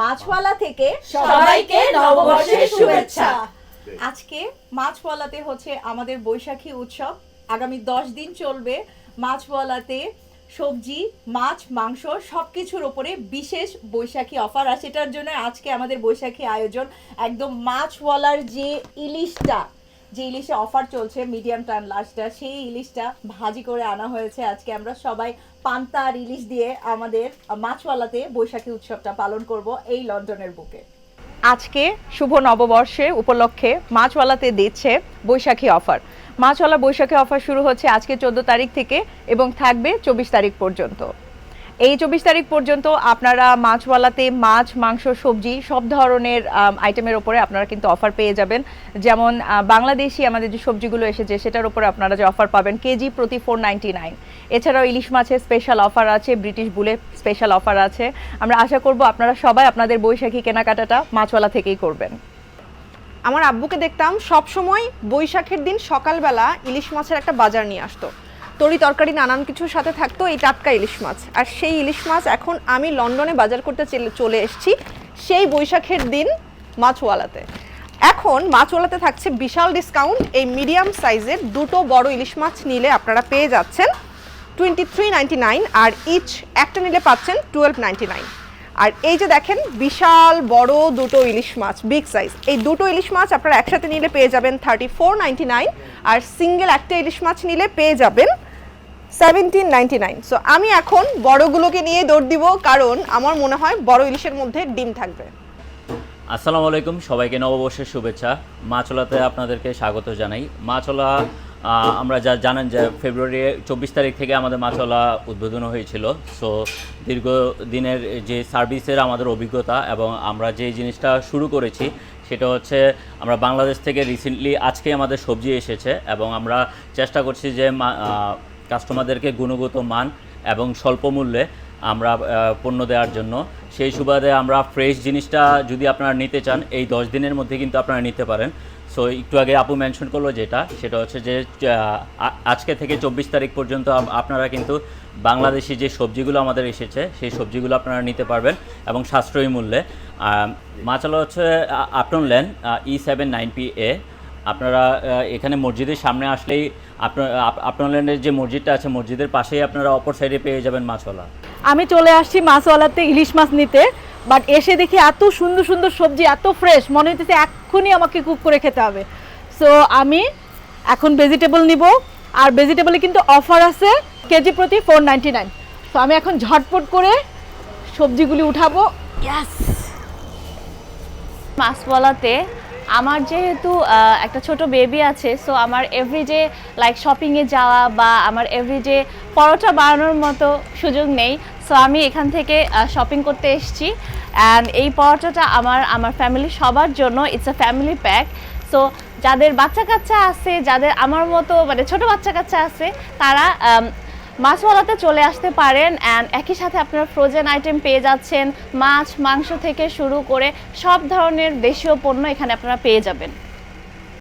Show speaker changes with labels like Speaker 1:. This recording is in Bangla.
Speaker 1: মাছওয়ালা থেকে
Speaker 2: সবাইকে নববর্ষের শুভেচ্ছা।
Speaker 1: আজকে মাছওয়ালাতে হচ্ছে আমাদের বৈশাখী উৎসব। আগামী দশ দিন চলবে মাছওয়ালাতে সবজি মাছ মাংস সব কিছুর ওপরে বিশেষ বৈশাখী অফার। আর সেটার জন্য আজকে আমাদের বৈশাখী আয়োজন একদম মাছওয়ালার যে ইলিশটা যে ইলিশে অফার চলছে মিডিয়াম টান লাস্টটা সেই ইলিশটা ভাজি করে আনা হয়েছে। আজকে আমরা সবাই পান্তা আর ইলিশ দিয়ে আমাদের মাছওয়ালাতে বৈশাখী উৎসবটা পালন করব এই লন্ডনের বুকে। আজকে শুভ নববর্ষে উপলক্ষে মাছওয়ালাতে দিচ্ছে বৈশাখী অফার মাছওয়ালা বৈশাখী অফার শুরু হচ্ছে আজকে চোদ্দ তারিখ থেকে এবং থাকবে চব্বিশ তারিখ পর্যন্ত। এই চব্বিশ তারিখ পর্যন্ত আপনারা মাছওয়ালাতে মাছ, মাংস, সবজি সব ধরনের আইটেমের ওপরে আপনারা কিন্তু অফার পেয়ে যাবেন। যেমন বাংলাদেশি আমাদের যে সবজিগুলো এসেছে সেটার উপরে আপনারা যে অফার পাবেন কেজি প্রতি ফোর নাইনটি নাইন এছাড়াও ইলিশ মাছের স্পেশাল অফার আছে, ব্রিটিশ বুলে স্পেশাল অফার আছে। আমরা আশা করব আপনারা সবাই আপনাদের বৈশাখী কেনাকাটাটা মাছওয়ালা থেকেই করবেন।
Speaker 3: আমার আব্বুকে দেখতাম সব সময় বৈশাখের দিন সকালবেলা ইলিশ মাছের একটা বাজার নিয়ে আসতো। তরি তরকারি নানান কিছুর সাথে থাকতো, এই টাটকা ইলিশ মাছ। আর সেই ইলিশ মাছ এখন আমি লন্ডনে বাজার করতে চলে- এসেছি সেই বৈশাখের দিন মাছওয়ালাতে। এখন মাছওয়ালাতে থাকছে বিশাল ডিসকাউন্ট এই মিডিয়াম সাইজের দুটো বড় ইলিশ মাছ নিলে আপনারা পেয়ে যাচ্ছেন টোয়েন্টি থ্রি নাইনটি নাইন আর ইচ একটা নিলে পাচ্ছেন টুয়েলভ নাইনটি নাইন আর এই যে দেখেন, বিশাল বড় দুটো ইলিশ মাছ বিগ সাইজ এই দুটো ইলিশ মাছ আপনারা একসাথে নিলে পেয়ে যাবেন থার্টি ফোর নাইনটি নাইন আর সিঙ্গেল একটা ইলিশ মাছ নিলে পেয়ে যাবেন সেভেন্টিন নাইনটি নাইন সো আমি এখন বড়গুলোকে নিয়ে দৌড় দিব, কারণ আমার মনে হয় বড় ইলিশের মধ্যে ডিম থাকবে।
Speaker 4: আসসালামু আলাইকুম, সবাইকে নববর্ষের শুভেচ্ছা। মাছলাতে আপনাদেরকে স্বাগত জানাই। মাছলা আমরা যা জানেন যে ফেব্রুয়ারি চব্বিশ তারিখ থেকে আমাদের মাছলা উদ্বোধন হয়েছিল। সো দীর্ঘদিনের যে সার্ভিসের আমাদের অভিজ্ঞতা এবং আমরা যে জিনিসটা শুরু করেছি, সেটা হচ্ছে আমরা বাংলাদেশ থেকে রিসেন্টলি আজকে আমাদের সবজি এসেছে এবং আমরা চেষ্টা করছি যে কাস্টমারদেরকে গুণগত মান এবং স্বল্প মূল্যে আমরা পণ্য দেওয়ার জন্য। সেই সুবাদে আমরা ফ্রেশ জিনিসটা যদি আপনারা নিতে চান, এই দশ দিনের মধ্যে কিন্তু আপনারা নিতে পারেন। সো একটু আগে আপু মেনশন করল যেটা, সেটা হচ্ছে যে আজকে থেকে চব্বিশ তারিখ পর্যন্ত আপনারা কিন্তু বাংলাদেশি যে সবজিগুলো আমাদের এসেছে, সেই সবজিগুলো আপনারা নিতে পারবেন এবং সাশ্রয়ী মূল্যে। মাচালো হচ্ছে Upton land E seven nine P A আপনারা এখানে মসজিদের সামনে আসলেই আপনার আপনার যে মসজিদটা আছে মসজিদের পাশেই আপনারা অপর সাইডে পেয়ে যাবেন মাছওয়ালা।
Speaker 2: আমি চলে আসছি মাছওয়ালাতে ইলিশ মাছ নিতে বাট এসে দেখি এত সুন্দর সুন্দর সবজি এত ফ্রেশ মনে হইতেছে এক্ষুনি আমাকে কুক করে খেতে হবে। সো আমি এখন ভেজিটেবল নিব আর ভেজিটেবলে কিন্তু অফার আছে কেজি প্রতি ফোর নাইনটি নাইন তো আমি এখন ঝটপট করে সবজিগুলি উঠাবো। ইয়াস
Speaker 5: মাসওয়ালাতে আমার যেহেতু একটা ছোট বেবি আছে সো আমার এভরিডে লাইক শপিংয়ে যাওয়া বা আমার এভরিডে পরোটা বানানোর মতো সুযোগ নেই সো আমি এখান থেকে শপিং করতে এসেছি। অ্যান্ড এই পরোটাটা আমার আমার ফ্যামিলি সবার জন্য it's a family pack so যাদের বাচ্চা কাচ্চা আছে, যাদের আমার মতো মানে ছোট বাচ্চা কাচ্চা আছে, তারা মাছওয়ালাতে চলে আসতে পারেন অ্যান্ড একই সাথে আপনারা ফ্রোজেন আইটেম পেয়ে যাচ্ছেন। মাছ, মাংস থেকে শুরু করে সব ধরনের দেশীয় পণ্য এখানে আপনারা পেয়ে যাবেন।